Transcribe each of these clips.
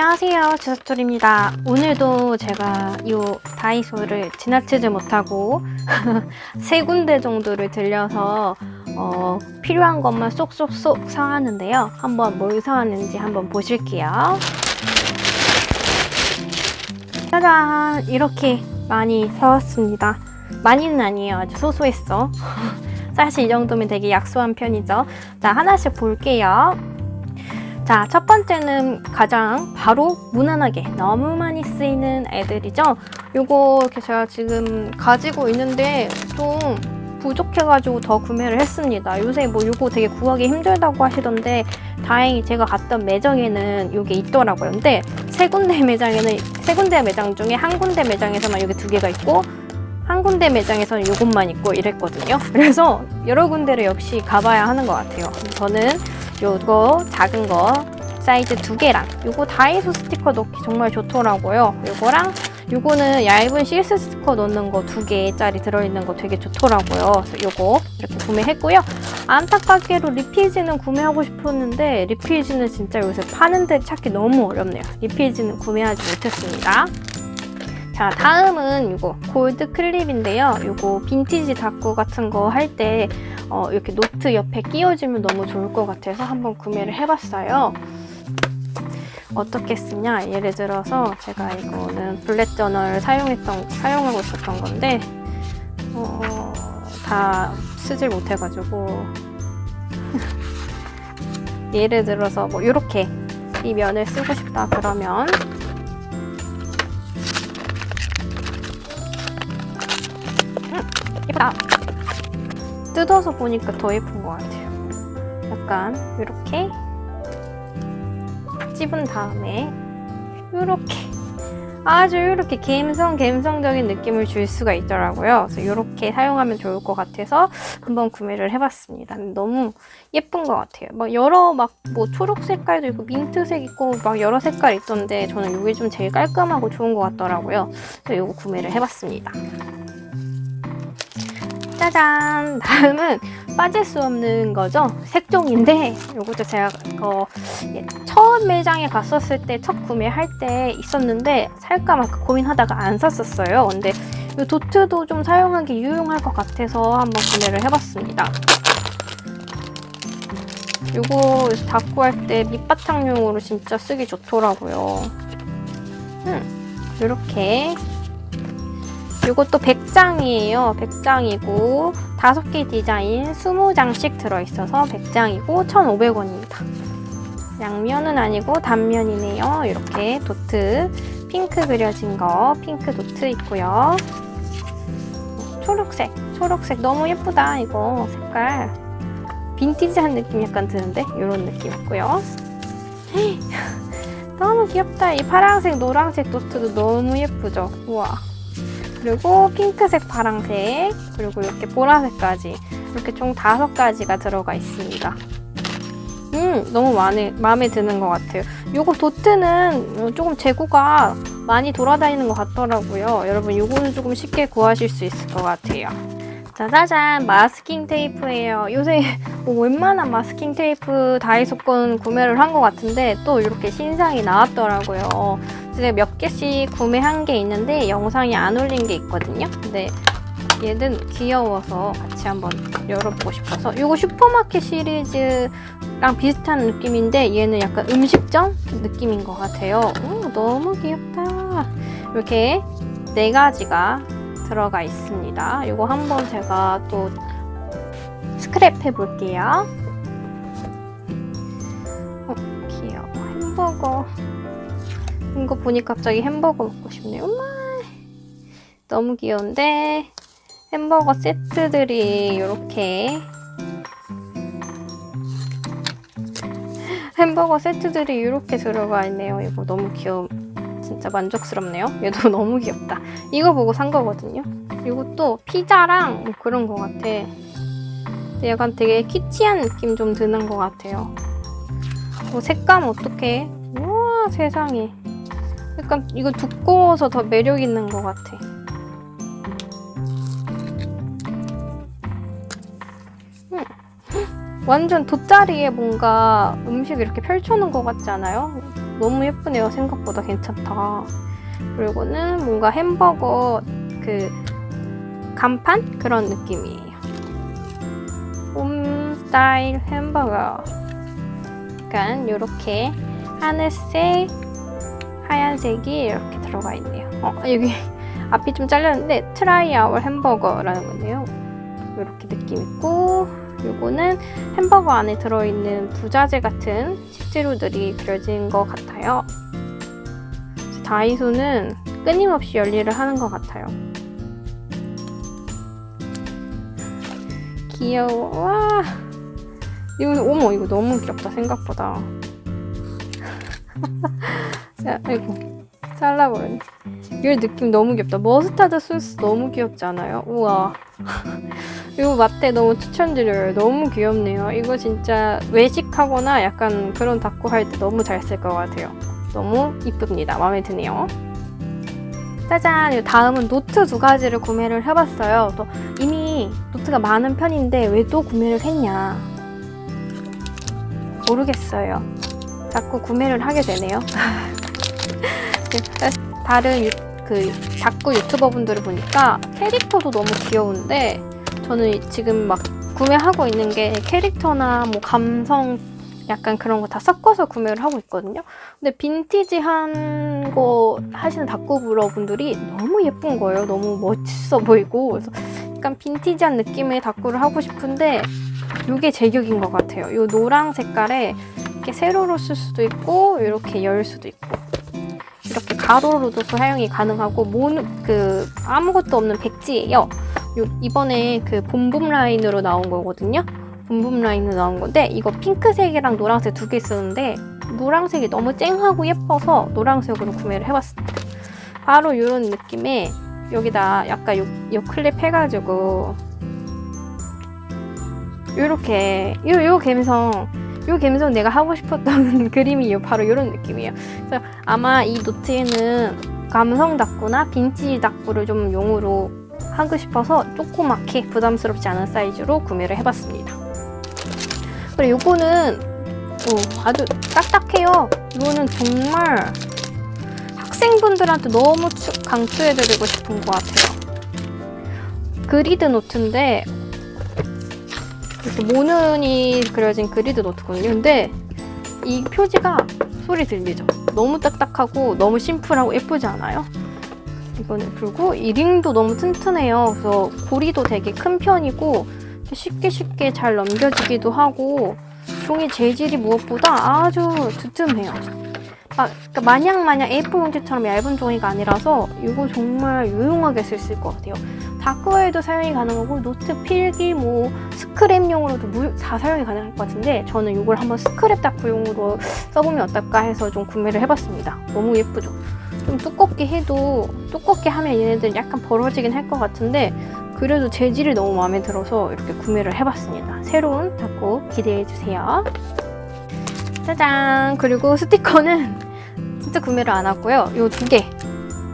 안녕하세요 주스토리입니다. 오늘도 제가 이 다이소를 지나치지 못하고 세 군데 정도를 들려서 어, 필요한 것만 쏙쏙쏙 사왔는데요. 한번 뭘 사왔는지 한번 보실게요. 짜잔! 이렇게 많이 사왔습니다. 많이는 아니에요. 아주 소소했어. 사실 이 정도면 되게 약소한 편이죠. 자 하나씩 볼게요 자, 첫 번째는 가장 바로 무난하게 너무 많이 쓰이는 애들이죠. 요거 이렇게 제가 지금 가지고 있는데 좀 부족해가지고 더 구매를 했습니다. 요새 뭐 요거 되게 구하기 힘들다고 하시던데 다행히 제가 갔던 매장에는 요게 있더라고요. 근데 세 군데 매장에는 세 군데 매장 중에 한 군데 매장에서만 요게 두 개가 있고 한 군데 매장에서는 요것만 있고 이랬거든요. 그래서 여러 군데를 역시 가봐야 하는 것 같아요. 저는 요거 작은 거 사이즈 두 개랑 요거 다이소 스티커 넣기 정말 좋더라고요. 요거랑 요거는 얇은 CS 스티커 넣는 거 두 개짜리 들어있는 거 되게 좋더라고요. 그래서 요거 이렇게 구매했고요. 안타깝게도 리필지는 구매하고 싶었는데 리필지는 진짜 요새 파는 데 찾기 너무 어렵네요. 리필지는 구매하지 못했습니다. 자 다음은 이거 골드 클립인데요. 이거 빈티지 다꾸 같은 거 할때 어, 이렇게 노트 옆에 끼워주면 너무 좋을 것 같아서 한번 구매를 해봤어요. 어떻게 쓰냐? 예를 들어서 제가 이거는 블랙 저널 사용했던 사용하고 있었던 건데 어, 다 쓰질 못해가지고 예를 들어서 뭐 이렇게 이 면을 쓰고 싶다 그러면 예쁘다. 뜯어서 보니까 더 예쁜 것 같아요. 약간 이렇게 찝은 다음에 이렇게 아주 이렇게 감성 감성적인 느낌을 줄 수가 있더라고요. 그래서 이렇게 사용하면 좋을 것 같아서 한번 구매를 해봤습니다. 너무 예쁜 것 같아요. 막 여러 막 뭐 초록 색깔도 있고 민트색 있고 막 여러 색깔 있던데 저는 이게 좀 제일 깔끔하고 좋은 것 같더라고요. 그래서 이거 구매를 해봤습니다. 짜잔! 다음은 빠질 수 없는 거죠. 색종인데 이것도 제가 어, 예, 처음 매장에 갔었을 때 첫 구매할 때 있었는데 살까 말까 고민하다가 안 샀었어요. 근데 이 도트도 좀 사용하기 유용할 것 같아서 한번 구매를 해봤습니다. 이거 닦고 할 때 밑바탕용으로 진짜 쓰기 좋더라고요. 음, 이렇게 이것도 100장이에요. 100장이고 5개 디자인 20장씩 들어있어서 100장이고 1,500원입니다. 양면은 아니고 단면이네요. 이렇게 도트 핑크 그려진 거 핑크 도트 있고요. 초록색 초록색 너무 예쁘다 이거 색깔 빈티지한 느낌 약간 드는데 이런 느낌 있고요. 너무 귀엽다. 이 파란색 노란색 도트도 너무 예쁘죠. 우와. 그리고 핑크색, 파랑색, 그리고 이렇게 보라색까지 이렇게 총 다섯 가지가 들어가 있습니다. 음, 너무 마음에, 마음에 드는 것 같아요. 이거 도트는 조금 재고가 많이 돌아다니는 것 같더라고요. 여러분, 이거는 조금 쉽게 구하실 수 있을 것 같아요. 짜자잔, 마스킹 테이프예요. 요새 뭐 웬만한 마스킹 테이프 다이소 건 구매를 한 것 같은데 또 이렇게 신상이 나왔더라고요. 제가 몇 개씩 구매한 게 있는데 영상이 안 올린 게 있거든요. 근데 얘는 귀여워서 같이 한번 열어보고 싶어서 이거 슈퍼마켓 시리즈랑 비슷한 느낌인데 얘는 약간 음식점 느낌인 것 같아요. 오, 너무 귀엽다. 이렇게 네 가지가 들어가 있습니다. 이거 한번 제가 또 스크랩 해볼게요. 어, 귀여워. 햄버거. 이거 보니까 갑자기 햄버거 먹고 싶네요. 엄마 너무 귀여운데 햄버거 세트들이 이렇게 햄버거 세트들이 이렇게 들어가 있네요. 이거 너무 귀여움. 진짜 만족스럽네요. 얘도 너무 귀엽다. 이거 보고 산 거거든요. 이것도 피자랑 뭐 그런 거 같아. 약간 되게 키치한 느낌 좀 드는 것 같아요. 뭐 색감 어떻게? 우와 세상에. 약간 이거 두꺼워서 더 매력 있는 것 같아. 음. 완전 돗자리에 뭔가 음식 이렇게 펼쳐놓은 것 같지 않아요? 너무 예쁘네요. 생각보다 괜찮다. 그리고는 뭔가 햄버거 그 간판 그런 느낌이에요. 홈 스타일 햄버거. 약간 이렇게 하늘색, 하얀색이 이렇게 들어가 있네요. 어, 여기 앞이 좀 잘렸는데 트라이 아워 햄버거라는 건데요. 이렇게 느낌 있고 요거는 햄버거 안에 들어있는 부자재 같은 식재료들이 그려진 것 같아요. 다이소는 끊임없이 열일을 하는 것 같아요. 귀여워. 와. 이거, 어머, 이거 너무 귀엽다, 생각보다. 자, 아이고. 잘라버렸네. 이 느낌 너무 귀엽다. 머스타드 소스 너무 귀엽지 않아요? 우와. 이거 마테 너무 추천드려요. 너무 귀엽네요. 이거 진짜 외식하거나 약간 그런 닦고 할때 너무 잘 쓸 것 같아요. 너무 이쁩니다. 마음에 드네요. 짜잔! 이 다음은 노트 두 가지를 구매를 해봤어요. 또 이미 노트가 많은 편인데 왜 또 구매를 했냐? 모르겠어요. 자꾸 구매를 하게 되네요. 네, 다른 유, 그 닭구 유튜버 분들을 보니까 캐릭터도 너무 귀여운데 저는 지금 막 구매하고 있는 게 캐릭터나 뭐 감성 약간 그런 거 다 섞어서 구매를 하고 있거든요. 근데 빈티지한 거 하시는 닭구브러 분들이 너무 예쁜 거예요. 너무 멋있어 보이고 그래서 약간 빈티지한 느낌의 닭구를 하고 싶은데 이게 제격인 것 같아요. 이 노랑 색깔에 이렇게 세로로 쓸 수도 있고 이렇게 열 수도 있고 이렇게 가로로도 사용이 가능하고 모는 그 아무것도 없는 백지예요. 요, 이번에 그 봄봄 라인으로 나온 거거든요. 봄봄 라인으로 나온 건데 이거 핑크색이랑 노란색 두 개 쓰는데 노란색이 너무 쨍하고 예뻐서 노란색으로 구매를 해봤습니다. 바로 이런 느낌의 여기다 약간 요, 요 클립 해가지고 요렇게 요, 요 감성 요 감성 내가 하고 싶었던 그림이 요 바로 이런 느낌이에요. 그래서 아마 이 노트에는 감성 닭구나 빈티지 닭구를 좀 용으로 하고 싶어서 조그맣게 부담스럽지 않은 사이즈로 구매를 해봤습니다. 그리고 요거는 오, 아주 딱딱해요. 이거는 정말 학생분들한테 너무 추, 강추해드리고 싶은 것 같아요. 그리드 노트인데 이렇게 모눈이 그려진 그리드 노트거든요. 근데 이 표지가 소리 들리죠? 너무 딱딱하고 너무 심플하고 예쁘지 않아요? 이거는 그리고 이 링도 너무 튼튼해요. 그래서 고리도 되게 큰 편이고 쉽게 쉽게 잘 넘겨지기도 하고 종이 재질이 무엇보다 아주 두툼해요. 막 그러니까 마냥 마냥 A4 용지처럼 얇은 종이가 아니라서 이거 정말 유용하게 쓸 수 있을 것 같아요. 다크에도 사용이 가능하고 노트 필기 뭐 스크랩용으로도 무, 다 사용이 가능할 것 같은데 저는 이걸 한번 스크랩 다크용으로 써보면 어떨까 해서 좀 구매를 해봤습니다. 너무 예쁘죠? 좀 두껍게 해도 두껍게 하면 얘네들 약간 벌어지긴 할 것 같은데 그래도 재질이 너무 마음에 들어서 이렇게 구매를 해봤습니다. 새로운 다꾸 기대해주세요. 짜잔! 그리고 스티커는 진짜 구매를 안 왔고요. 이두 개.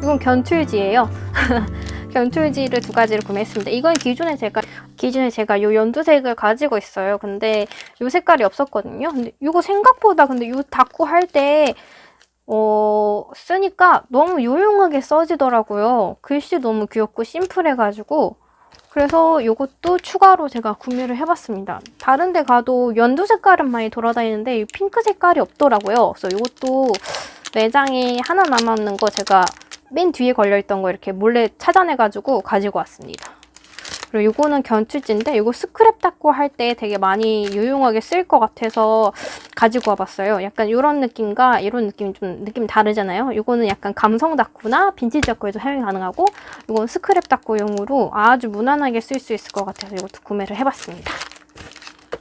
이건 견툴지예요. 견툴지를 두 가지를 구매했습니다. 이건 기존에 제가 기존에 제가 요 연두색을 가지고 있어요. 근데 요 색깔이 없었거든요. 근데 이거 생각보다 근데 요 다꾸 할때 어, 쓰니까 너무 유용하게 써지더라고요. 글씨 너무 귀엽고 심플해가지고 그래서 이것도 추가로 제가 구매를 해봤습니다. 다른 데 가도 연두 색깔은 많이 돌아다니는데 이 핑크 색깔이 없더라고요. 그래서 이것도 매장에 하나 남았는 거 제가 맨 뒤에 걸려있던 거 이렇게 몰래 찾아내가지고 가지고 왔습니다. 그리고 이거는 견출지인데 이거 스크랩 닦고 할 때 되게 많이 유용하게 쓸 것 같아서 가지고 와봤어요. 약간 이런 느낌과 이런 느낌이 좀 느낌 다르잖아요. 이거는 약간 감성 닦구나 빈티지 닦구에도 사용이 가능하고 이건 스크랩 닦구용으로 아주 무난하게 쓸 수 있을 것 같아서 이것도 구매를 해봤습니다.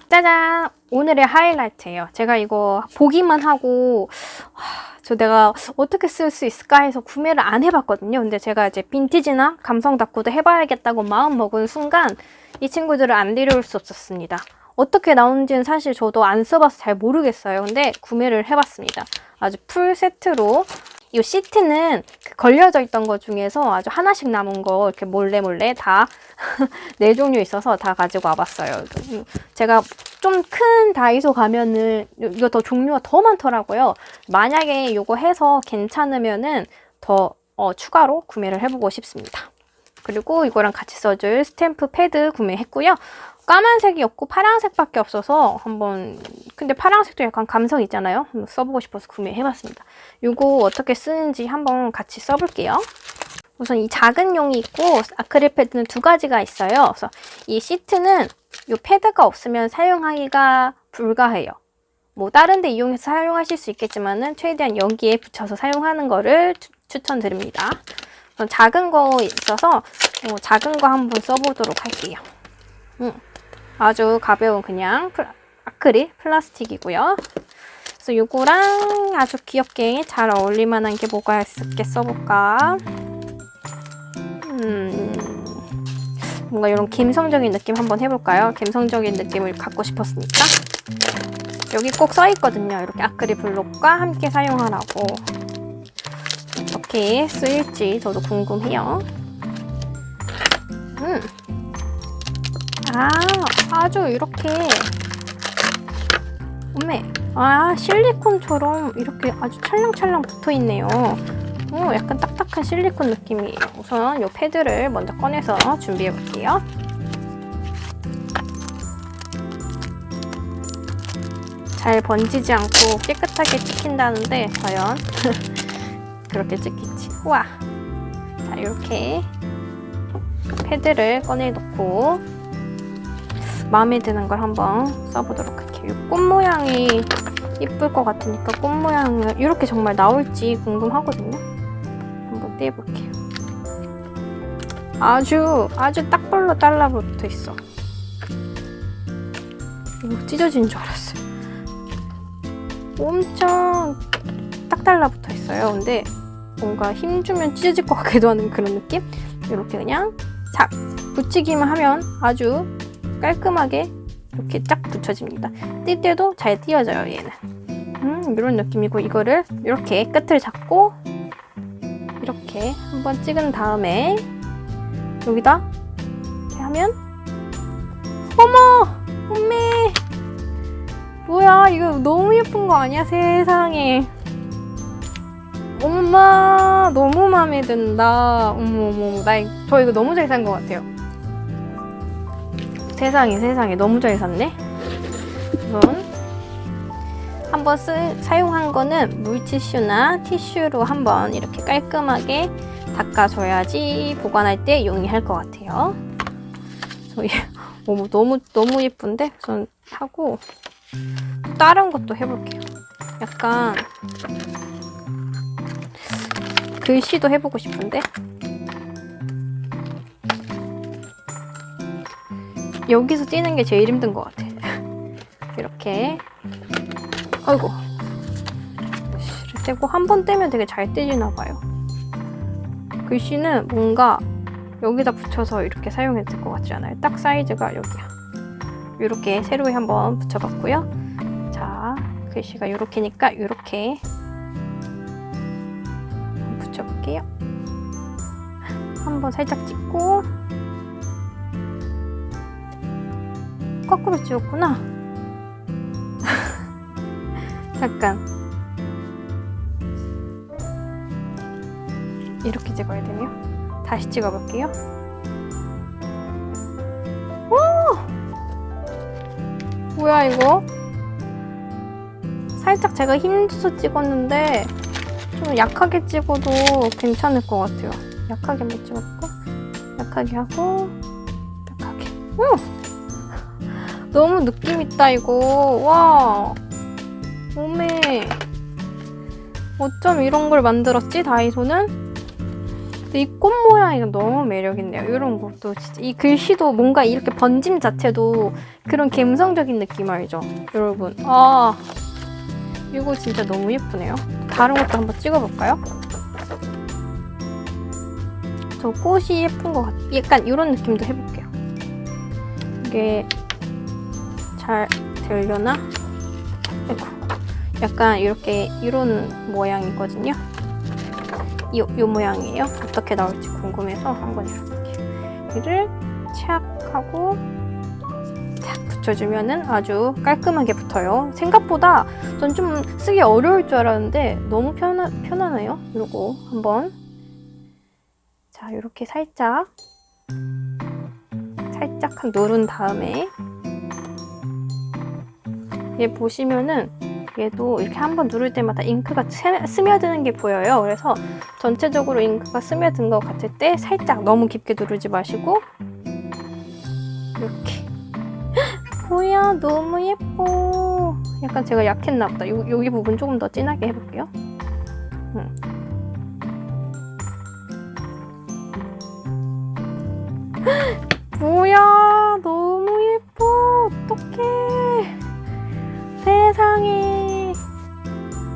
짜잔! 오늘의 하이라이트예요. 제가 이거 보기만 하고 하, 저 내가 어떻게 쓸 수 있을까 해서 구매를 안 해봤거든요. 근데 제가 이제 빈티지나 감성 닦고도 해봐야겠다고 마음 먹은 순간 이 친구들을 안 데려올 수 없었습니다. 어떻게 나오는지는 사실 저도 안 써봐서 잘 모르겠어요. 근데 구매를 해봤습니다. 아주 풀 세트로 이 시트는 그 걸려져 있던 것 중에서 아주 하나씩 남은 거 이렇게 몰래 몰래 다 네 종류 있어서 다 가지고 와봤어요. 제가 좀 큰 다이소 가면은 이거 더 종류가 더 많더라고요. 만약에 이거 해서 괜찮으면은 더 어, 추가로 구매를 해보고 싶습니다. 그리고 이거랑 같이 써줄 스탬프 패드 구매했고요. 까만색이 없고 파란색밖에 없어서 한번 근데 파란색도 약간 감성 있잖아요. 한번 써보고 싶어서 구매해봤습니다. 이거 어떻게 쓰는지 한번 같이 써볼게요. 우선 이 작은 용이 있고 아크릴 패드는 두 가지가 있어요. 그래서 이 시트는 이 패드가 없으면 사용하기가 불가해요. 뭐 다른 데 이용해서 사용하실 수 있겠지만은 최대한 여기에 붙여서 사용하는 거를 추, 추천드립니다. 작은 거 있어서 어, 작은 거 한번 써보도록 할게요. 음, 아주 가벼운 그냥 플, 아크릴 플라스틱이고요. 그래서 요거랑 아주 귀엽게 잘 어울릴 만한 게 뭐가 있을게 써볼까? 음, 뭔가 이런 감성적인 느낌 한번 해볼까요? 감성적인 느낌을 갖고 싶었으니까. 여기 꼭 써있거든요. 이렇게 아크릴 블록과 함께 사용하라고. 어떻게 쓰일지 저도 궁금해요. 음. 아, 아주 이렇게. 어메. 아, 실리콘처럼 이렇게 아주 찰랑찰랑 붙어 있네요. 오, 약간 딱딱한 실리콘 느낌이에요. 우선 이 패드를 먼저 꺼내서 준비해 볼게요. 잘 번지지 않고 깨끗하게 찍힌다는데 과연 그렇게 찍힐지. 우와. 자, 이렇게 패드를 꺼내 놓고 마음에 드는 걸 한번 써보도록 할게요. 이꽃 모양이 이쁠 것 같으니까 꽃 모양을 이렇게 정말 나올지 궁금하거든요. 한번 떼볼게요. 아주 아주 딱벌로 달라붙어 있어. 이거 찢어진 줄 알았어요. 엄청 딱 달라붙어 있어요. 근데 뭔가 힘 주면 찢어질 것 같기도 하는 그런 느낌? 이렇게 그냥 착 붙이기만 하면 아주 깔끔하게 이렇게 쫙 붙여집니다. 뛸 때도 잘 띄어져요, 얘는. 음, 이런 느낌이고 이거를 이렇게 끝을 잡고 이렇게 한번 찍은 다음에 여기다 이렇게 하면 어머! 엄매! 뭐야 이거 너무 예쁜 거 아니야? 세상에. 엄마 너무 마음에 든다. 어머 어머 나저 이거 너무 잘 산 것 같아요. 세상에 세상에. 너무 잘 샀네. 우선 한번 쓰, 사용한 거는 물티슈나 티슈로 한번 이렇게 깔끔하게 닦아줘야지 보관할 때 용이할 것 같아요 어머 너무 너무 예쁜데 우선 하고 다른 것도 해볼게요. 약간 글씨도 해보고 싶은데 여기서 찌는 게 제일 힘든 것 같아. 이렇게 아이고 글씨를 떼고 한 번 떼면 되게 잘 떼지나 봐요. 글씨는 뭔가 여기다 붙여서 이렇게 될것 같지 않아요? 딱 사이즈가 여기야. 이렇게 세로에 한번 붙여봤고요. 자, 글씨가 이렇게니까 이렇게 붙여볼게요. 한번 살짝 찍고 거꾸로 찍었구나. 잠깐. 이렇게 찍어야 되네요. 다시 찍어볼게요. 뭐야 이거? 살짝 제가 힘줘서 찍었는데 좀 약하게 찍어도 괜찮을 것 같아요. 약하게 한번 찍었고 약하게 하고 약하게. 오! 너무 느낌 있다 이거. 와. 몸에 어쩜 이런 걸 만들었지 다이소는? 이 꽃 모양이 너무 매력있네요. 이런 것도 진짜 이 글씨도 뭔가 이렇게 번짐 자체도 그런 감성적인 느낌 알죠? 여러분. 아 이거 진짜 너무 예쁘네요. 다른 것도 한번 찍어볼까요? 저 꽃이 예쁜 것 같아. 약간 이런 느낌도 해볼게요. 이게 잘 되려나? 약간 이렇게 이런 모양이거든요. 이, 요 모양이에요. 어떻게 나올지 궁금해서 한번 이렇게 이를 착 하고 착 붙여주면은 아주 깔끔하게 붙어요. 생각보다 전 좀 쓰기 어려울 줄 알았는데 너무 편하, 편하네요. 이러고 한번 자 이렇게 살짝 살짝 한 누른 다음에 얘 보시면은 얘도 이렇게 한번 누를 때마다 잉크가 새- 스며드는 게 보여요. 그래서 전체적으로 잉크가 스며든 것 같을 때 살짝 너무 깊게 누르지 마시고 이렇게. 뭐야 너무 예뻐. 약간 제가 약했나 보다. 요, 여기 부분 조금 더 진하게 해볼게요. 음. 뭐야 너무 예뻐. 어떡해 세상에.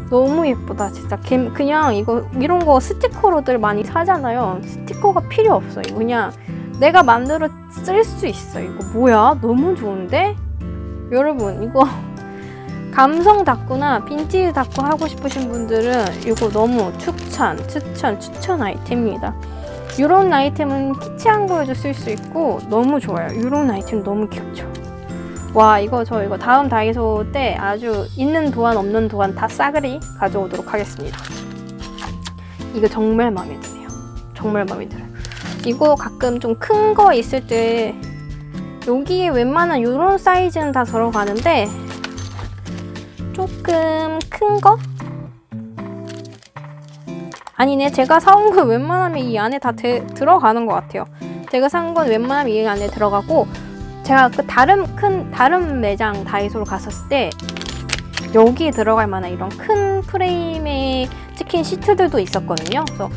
너무 예쁘다 진짜. 개- 그냥 이거 이런 거 스티커로들 많이 사잖아요. 스티커가 필요 없어 이거. 그냥 내가 만들어 쓸수 있어 이거. 뭐야? 너무 좋은데? 여러분 이거 감성 닦구나 빈티지 닦고 하고 싶으신 분들은 이거 너무 추천 추천 추천 아이템입니다. 이런 아이템은 키치한 거에도 쓸 수 있고 너무 좋아요. 이런 아이템 너무 귀엽죠 와 이거 저 이거 다음 다이소 때 아주 있는 도안 없는 도안 다 싸그리 가져오도록 하겠습니다. 이거 정말 마음에 드네요. 정말 마음에 들어요. 이거 가끔 좀 큰 거 있을 때 여기에 웬만한 이런 사이즈는 다 들어가는데 조금 큰 거? 아니네 제가 사온 건 웬만하면 이 안에 다 데- 들어가는 것 같아요. 제가 산 건 웬만하면 이 안에 들어가고 제가 그 다른 큰 다른 매장 다이소로 갔었을 때 여기에 들어갈 만한 이런 큰 프레임의 찍힌 시트들도 있었거든요 그래서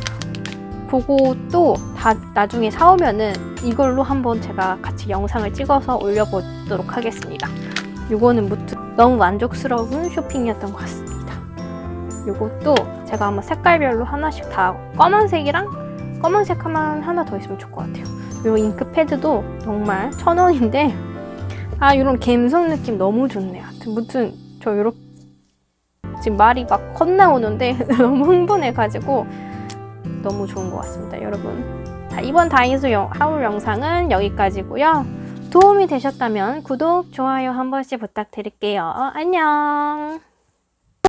그것도 다 나중에 사오면은 이걸로 한번 제가 같이 영상을 찍어서 올려보도록 하겠습니다. 이거는 무튼 너무 만족스러운 쇼핑이었던 것 같습니다. 이것도 제가 한번 색깔별로 하나씩 다 검은색이랑 검은색 하나 하나 더 있으면 좋을 것 같아요. 이 잉크 패드도 정말 천 원인데 아 이런 감성 느낌 너무 좋네요. 하여튼 무튼 저 이렇게 지금 말이 막 헛나오는데 너무 흥분해가지고 너무 좋은 것 같습니다, 여러분. 자, 이번 다이소 영, 하울 영상은 여기까지고요. 도움이 되셨다면 구독, 좋아요 한 번씩 부탁드릴게요. 안녕.